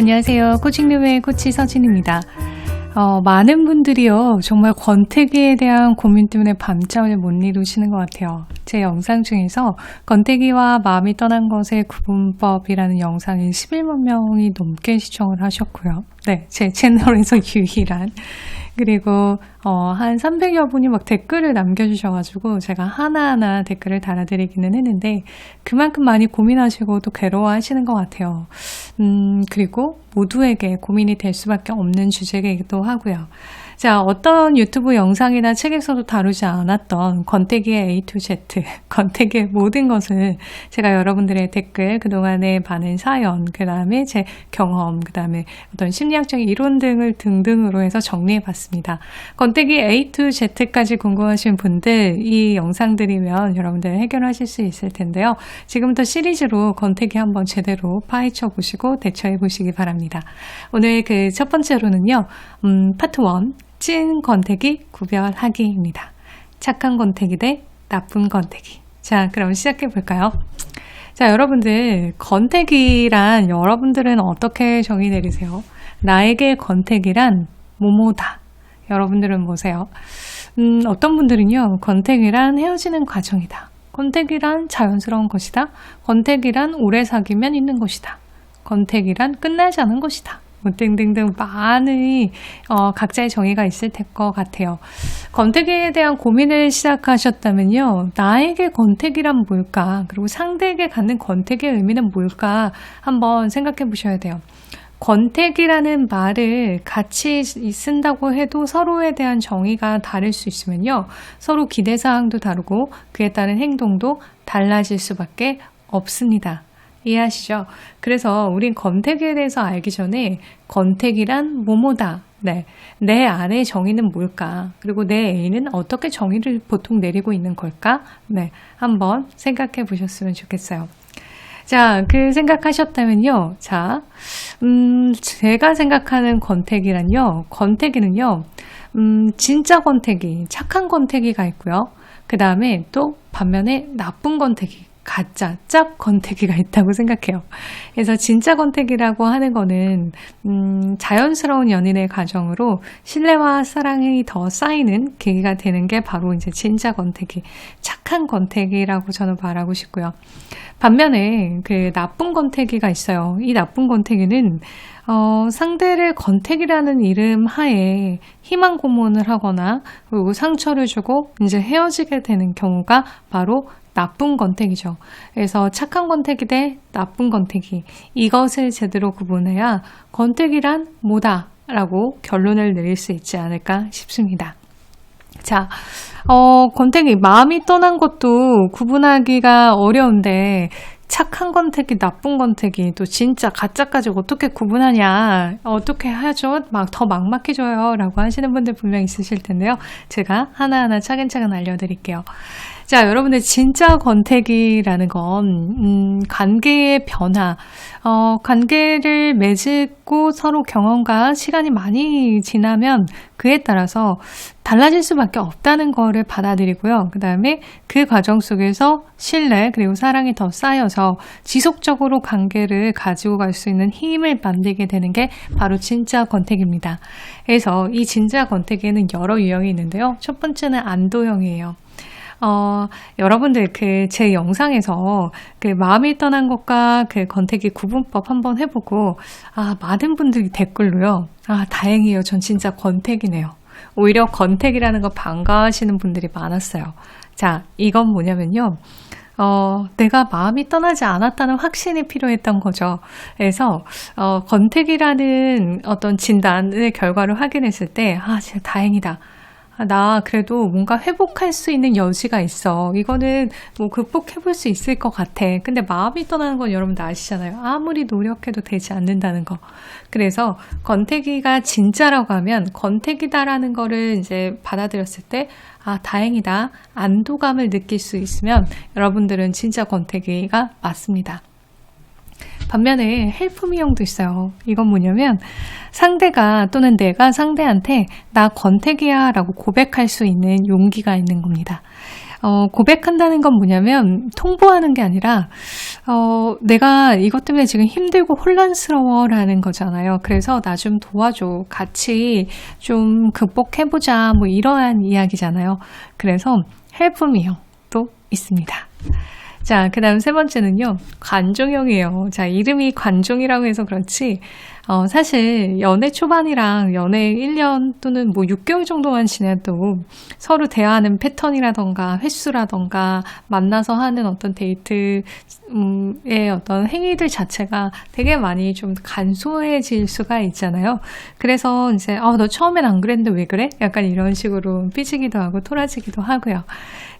안녕하세요. 코칭룸의 코치 서진입니다. 어, 많은 분들이요, 정말 권태기에 대한 고민 때문에 밤잠을 못 이루시는 것 같아요. 제 영상 중에서 권태기와 마음이 떠난 것의 구분법이라는 영상이 11만 명이 넘게 시청을 하셨고요. 네, 제 채널에서 유일한. 그리고 어, 한 300여 분이 막 댓글을 남겨주셔가지고 제가 하나하나 댓글을 달아드리기는 했는데 그만큼 많이 고민하시고 또 괴로워하시는 것 같아요. 음, 그리고 모두에게 고민이 될 수밖에 없는 주제이기도 하고요. 자, 어떤 유튜브 영상이나 책에서도 다루지 않았던 권태기의 A to Z, 권태기의 모든 것을 제가 여러분들의 댓글, 그동안의 많은 사연, 그 다음에 제 경험, 그 다음에 어떤 심리학적인 이론 등을 등등으로 해서 정리해 봤습니다. 권태기 A to Z까지 궁금하신 분들, 이 영상들이면 여러분들 해결하실 수 있을 텐데요. 지금부터 시리즈로 권태기 한번 제대로 파헤쳐 보시고 대처해 보시기 바랍니다. 오늘 그 첫 번째로는요, 음, 파트 1. 찐 권태기 구별하기입니다. 착한 권태기 대 나쁜 권태기. 자, 그럼 시작해 볼까요? 자, 여러분들, 권태기란 여러분들은 어떻게 정의 내리세요? 나에게 권태기란 뭐뭐다. 여러분들은 뭐세요? 음, 어떤 분들은요, 권태기란 헤어지는 과정이다. 권태기란 자연스러운 것이다. 권태기란 오래 사귀면 있는 것이다. 권태기란 끝나지 않은 것이다. 뭐 등등등 많은 어, 각자의 정의가 있을 것 같아요. 권태기에 대한 고민을 시작하셨다면요. 나에게 권태기란 뭘까? 그리고 상대에게 갖는 권태기의 의미는 뭘까? 한번 생각해 보셔야 돼요. 권태기라는 말을 같이 쓴다고 해도 서로에 대한 정의가 다를 수 있으면요. 서로 기대사항도 다르고 그에 따른 행동도 달라질 수밖에 없습니다. 이해하시죠? 그래서 우린 권태기에 대해서 알기 전에 권태기란 뭐뭐다. 네. 내 안의 정의는 뭘까? 그리고 내 애인은 어떻게 정의를 보통 내리고 있는 걸까? 네. 한번 생각해 보셨으면 좋겠어요. 자, 그 생각하셨다면요. 자, 음, 제가 생각하는 권태기란요. 권태기는요. 음, 진짜 권태기, 착한 권태기가 있고요. 그 다음에 또 반면에 나쁜 권태기, 가짜 짭 권태기가 있다고 생각해요. 그래서 진짜 권태기라고 하는 거는 음, 자연스러운 연인의 과정으로 신뢰와 사랑이 더 쌓이는 계기가 되는 게 바로 이제 진짜 권태기, 착한 권태기라고 저는 말하고 싶고요. 반면에 그 나쁜 권태기가 있어요. 이 나쁜 권태기는 어, 상대를 권태기라는 이름 하에 희망 고문을 하거나 그리고 상처를 주고 이제 헤어지게 되는 경우가 바로 나쁜 권태기죠. 그래서 착한 권태기 대 나쁜 권태기. 이것을 제대로 구분해야 권태기란 뭐다 라고 결론을 내릴 수 있지 않을까 싶습니다. 자, 어, 권태기, 마음이 떠난 것도 구분하기가 어려운데, 착한 권태기, 나쁜 권태기, 또 진짜 가짜까지 어떻게 구분하냐, 어떻게 하죠? 막 더 막막해져요. 라고 하시는 분들 분명 있으실 텐데요. 제가 하나하나 차근차근 알려드릴게요. 자, 여러분들 진짜 권태기라는 건 음, 관계의 변화, 어, 관계를 맺고 서로 경험과 시간이 많이 지나면 그에 따라서 달라질 수밖에 없다는 거를 받아들이고요. 그 다음에 그 과정 속에서 신뢰 그리고 사랑이 더 쌓여서 지속적으로 관계를 가지고 갈 수 있는 힘을 만들게 되는 게 바로 진짜 권태기입니다. 그래서 이 진짜 권태기에는 여러 유형이 있는데요. 첫 번째는 안도형이에요. 어, 여러분들 그 제 영상에서 그 마음이 떠난 것과 그 권태기 구분법 한번 해보고, 아, 많은 분들이 댓글로요. 아, 다행이에요. 전 진짜 권태기네요. 오히려 권태기라는 거 반가워하시는 분들이 많았어요. 자, 이건 뭐냐면요. 어, 내가 마음이 떠나지 않았다는 확신이 필요했던 거죠. 그래서, 어, 권태기라는 어떤 진단의 결과를 확인했을 때, 아, 진짜 다행이다. 아, 나 그래도 뭔가 회복할 수 있는 여지가 있어. 이거는 뭐 극복해볼 수 있을 것 같아. 근데 마음이 떠나는 건 여러분들 아시잖아요. 아무리 노력해도 되지 않는다는 거. 그래서 권태기가 진짜라고 하면 권태기다라는 거를 이제 받아들였을 때, 아, 다행이다. 안도감을 느낄 수 있으면 여러분들은 진짜 권태기가 맞습니다. 반면에 헬프미형도 있어요. 이건 뭐냐면 상대가 또는 내가 상대한테 나 권태기야 라고 고백할 수 있는 용기가 있는 겁니다. 어, 고백한다는 건 뭐냐면 통보하는 게 아니라 어, 내가 이것 때문에 지금 힘들고 혼란스러워라는 거잖아요. 그래서 나 좀 도와줘. 같이 좀 극복해보자. 뭐 이러한 이야기잖아요. 그래서 me도 있습니다. 자, 그 다음 세 번째는요, 관종형이에요. 자, 이름이 관종이라고 해서 그렇지, 어, 사실 연애 초반이랑 연애 1년 또는 뭐 6개월 정도만 지내도 서로 대화하는 패턴이라던가 횟수라던가 만나서 하는 어떤 데이트의 어떤 행위들 자체가 되게 많이 좀 간소해질 수가 있잖아요. 그래서 이제, 아, 너 처음엔 안 그랬는데 왜 그래? 약간 이런 식으로 삐지기도 하고 토라지기도 하고요.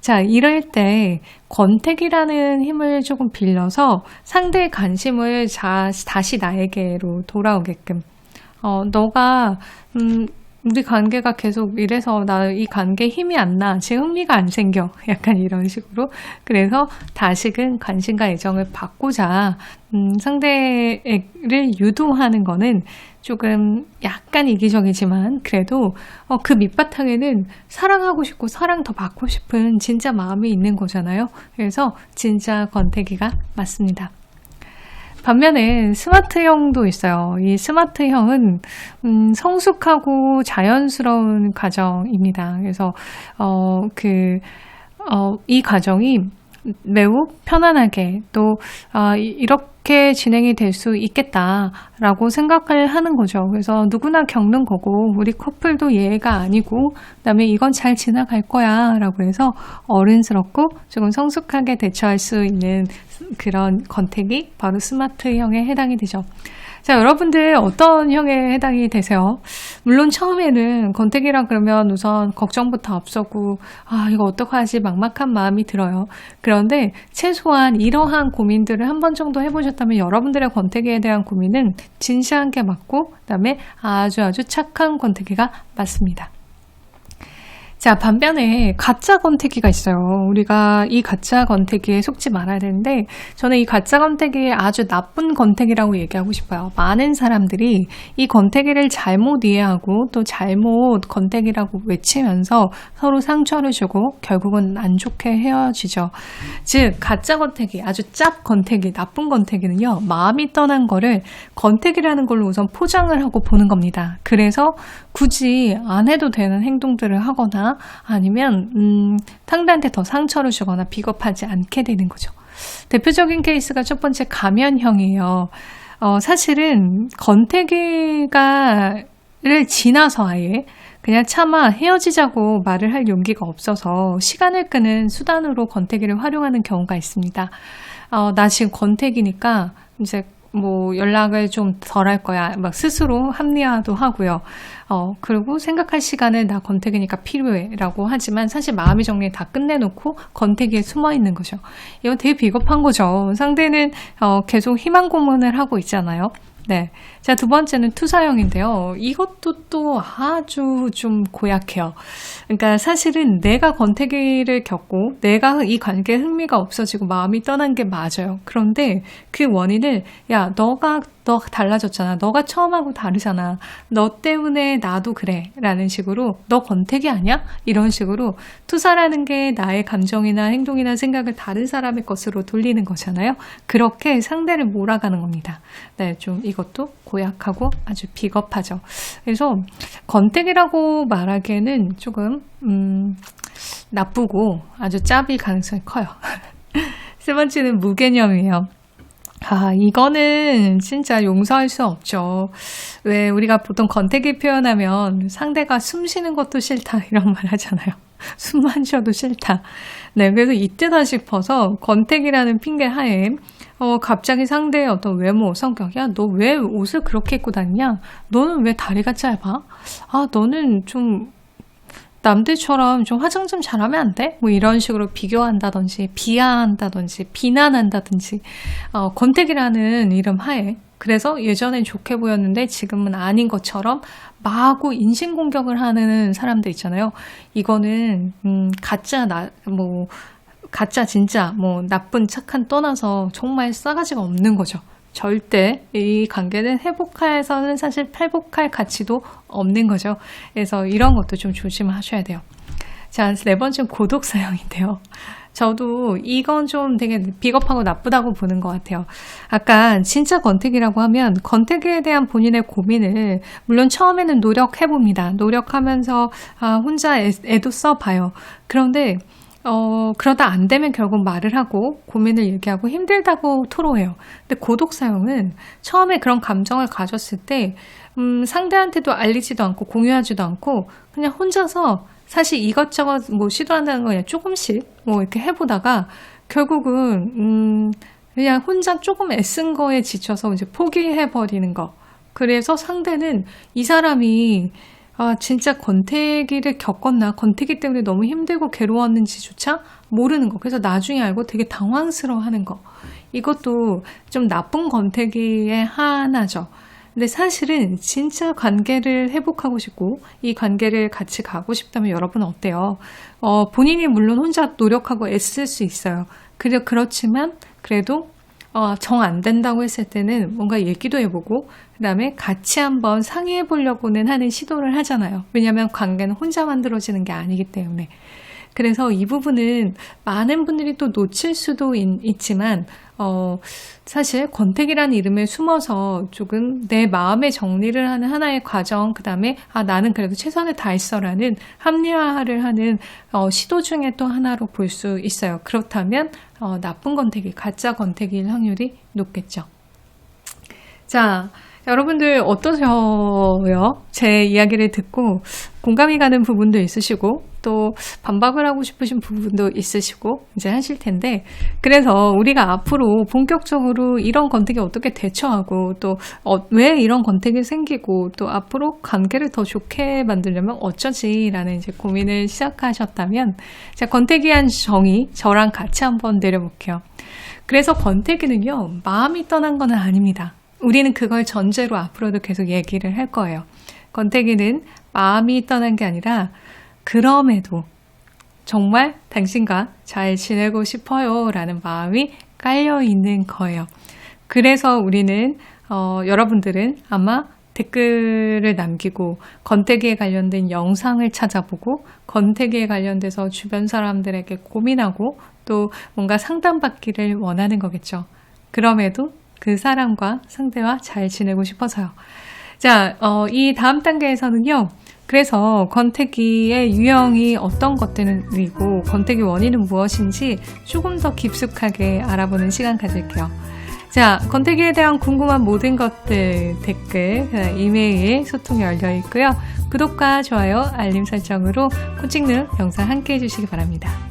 자, 이럴 때 권태기라는 힘을 조금 빌려서 상대의 관심을 자, 다시 나에게로 돌아오게끔. 어, 너가, 음, 우리 관계가 계속 이래서 나 이 관계 힘이 안 나. 제 흥미가 안 생겨. 약간 이런 식으로. 그래서 다시금 관심과 애정을 받고자, 음, 상대를 유도하는 거는 조금 약간 이기적이지만 그래도 어, 그 밑바탕에는 사랑하고 싶고 사랑 더 받고 싶은 진짜 마음이 있는 거잖아요. 그래서 진짜 권태기가 맞습니다. 반면에 스마트형도 있어요. 이 스마트형은 음, 성숙하고 자연스러운 과정입니다. 그래서 어, 그, 어, 이 과정이 매우 편안하게 또 아, 이렇게 진행이 될 수 있겠다라고 생각을 하는 거죠. 그래서 누구나 겪는 거고 우리 커플도 예가 아니고 그다음에 이건 잘 지나갈 거야라고 해서 어른스럽고 조금 성숙하게 대처할 수 있는 그런 권태기 바로 스마트형에 해당이 되죠. 자, 여러분들 어떤 형에 해당이 되세요? 물론 처음에는 권태기라 그러면 우선 걱정부터 앞서고, 아, 이거 어떡하지? 막막한 마음이 들어요. 그런데 최소한 이러한 고민들을 한 번 정도 해보셨 다면 여러분들의 권태기에 대한 고민은 진지한 게 맞고, 그 다음에 아주 아주 착한 권태기가 맞습니다. 자, 반면에 가짜 권태기가 있어요. 우리가 이 가짜 권태기에 속지 말아야 되는데, 저는 이 가짜 권태기의 아주 나쁜 권태기라고 얘기하고 싶어요. 많은 사람들이 이 권태기를 잘못 이해하고 또 잘못 권태기라고 외치면서 서로 상처를 주고 결국은 안 좋게 헤어지죠. 즉, 가짜 권태기, 아주 짭 권태기, 나쁜 권태기는요, 마음이 떠난 거를 권태기라는 걸로 우선 포장을 하고 보는 겁니다. 그래서 굳이 안 해도 되는 행동들을 하거나 아니면 음, 상대한테 더 상처를 주거나 비겁하지 않게 되는 거죠. 대표적인 케이스가 첫 번째 가면형이에요. 어, 사실은 건태기가를 지나서 아예 그냥 차마 헤어지자고 말을 할 용기가 없어서 시간을 끄는 수단으로 건태기를 활용하는 경우가 있습니다. 어, 나 지금 건태기니까 이제 뭐 연락을 좀 덜 할 거야. 막 스스로 합리화도 하고요. 어, 그리고 생각할 시간은 나 권태기니까 필요해. 라고 하지만 사실 마음의 정리 다 끝내놓고 권태기에 숨어 있는 거죠. 이건 되게 비겁한 거죠. 상대는 어, 계속 희망 고문을 하고 있잖아요. 네. 자, 두 번째는 투사형인데요. 이것도 또 아주 좀 고약해요. 그러니까 사실은 내가 권태기를 겪고 내가 이 관계에 흥미가 없어지고 마음이 떠난 게 맞아요. 그런데 그 원인을 야, 너가 너 달라졌잖아. 너가 처음하고 다르잖아. 너 때문에 나도 그래. 라는 식으로 너 권태기 아니야? 이런 식으로 투사라는 게 나의 감정이나 행동이나 생각을 다른 사람의 것으로 돌리는 거잖아요. 그렇게 상대를 몰아가는 겁니다. 네, 좀 이 것도 고약하고 아주 비겁하죠. 그래서 권태기라고 말하기에는 조금 음, 나쁘고 아주 짭일 가능성이 커요. 세 번째는 무개념이에요. 아, 이거는 진짜 용서할 수 없죠. 왜 우리가 보통 권태기 표현하면 상대가 숨 쉬는 것도 싫다 이런 말 하잖아요. 숨만 쉬어도 싫다. 네, 그래서 이때다 싶어서 권태기라는 핑계 하에 어, 갑자기 상대의 어떤 외모, 성격, 야, 너 왜 옷을 그렇게 입고 다니냐? 너는 왜 다리가 짧아? 아, 너는 좀 남들처럼 좀 화장 좀 잘하면 안 돼? 뭐 이런 식으로 비교한다든지, 비하한다든지, 비난한다든지, 어, 권태기라는 이름 하에. 그래서 예전엔 좋게 보였는데 지금은 아닌 것처럼 마구 인신공격을 하는 사람들 있잖아요. 이거는, 음, 가짜, 나, 뭐, 가짜 진짜 뭐 나쁜 착한 떠나서 정말 싸가지가 없는 거죠. 절대 이 관계는 회복해서는 사실 회복할 가치도 없는 거죠. 그래서 이런 것도 좀 조심하셔야 돼요. 자, 네 번째는 고독 사형인데요. 저도 이건 좀 되게 비겁하고 나쁘다고 보는 것 같아요. 아까 진짜 권태기라고 하면 권태기에 대한 본인의 고민을 물론 처음에는 노력해봅니다. 노력하면서 아, 혼자 애, 애도 써봐요. 그런데 어, 그러다 안 되면 결국 말을 하고 고민을 얘기하고 힘들다고 토로해요. 근데 고독 사용은 처음에 그런 감정을 가졌을 때, 음, 상대한테도 알리지도 않고 공유하지도 않고 그냥 혼자서 사실 이것저것 뭐 시도한다는 거 그냥 조금씩 뭐 이렇게 해보다가 결국은, 음, 그냥 혼자 조금 애쓴 거에 지쳐서 이제 포기해 버리는 거. 그래서 상대는 이 사람이 아, 진짜 권태기를 겪었나? 권태기 때문에 너무 힘들고 괴로웠는지조차 모르는 거. 그래서 나중에 알고 되게 당황스러워 하는 거. 이것도 좀 나쁜 권태기의 하나죠. 근데 사실은 진짜 관계를 회복하고 싶고 이 관계를 같이 가고 싶다면 여러분 어때요? 어, 본인이 물론 혼자 노력하고 애쓸 수 있어요. 그래, 그렇지만 그래도 어, 정 안 된다고 했을 때는 뭔가 얘기도 해보고, 그 다음에 같이 한번 상의해 보려고는 하는 시도를 하잖아요. 왜냐하면 관계는 혼자 만들어지는 게 아니기 때문에. 그래서 이 부분은 많은 분들이 또 놓칠 수도 있, 지만 어, 사실 권태기라는 이름에 숨어서 조금 내 마음의 정리를 하는 하나의 과정, 그 다음에 아, 나는 그래도 최선을 다했어라는 합리화를 하는 어, 시도 중에 또 하나로 볼 수 있어요. 그렇다면 어, 나쁜 권태기, 가짜 권태기일 확률이 높겠죠. 자, 여러분들 어떠셔요? 제 이야기를 듣고 공감이 가는 부분도 있으시고 또 반박을 하고 싶으신 부분도 있으시고 이제 하실 텐데 그래서 우리가 앞으로 본격적으로 이런 권태기 어떻게 대처하고 또 왜 이런 권태기 생기고 또 앞으로 관계를 더 좋게 만들려면 어쩌지라는 이제 고민을 시작하셨다면 자 권태기 한 정의 저랑 같이 한번 내려볼게요. 그래서 권태기는요 마음이 떠난 건 아닙니다. 우리는 그걸 전제로 앞으로도 계속 얘기를 할 거예요. 권태기는 마음이 떠난 게 아니라 그럼에도 정말 당신과 잘 지내고 싶어요 라는 마음이 깔려 있는 거예요. 그래서 우리는 어, 여러분들은 아마 댓글을 남기고 건태기에 관련된 영상을 찾아보고 건태기에 관련돼서 주변 사람들에게 고민하고 또 뭔가 상담받기를 원하는 거겠죠. 그럼에도 그 사람과 상대와 잘 지내고 싶어서요. 자, 어, 이 다음 단계에서는요. 그래서 권태기의 유형이 어떤 것들이고 권태기 원인은 무엇인지 조금 더 깊숙하게 알아보는 시간 가질게요. 자, 권태기에 대한 궁금한 모든 것들 댓글, 이메일 소통이 열려 있고요. 구독과 좋아요, 알림 설정으로 코칭 능 영상 함께 해주시기 바랍니다.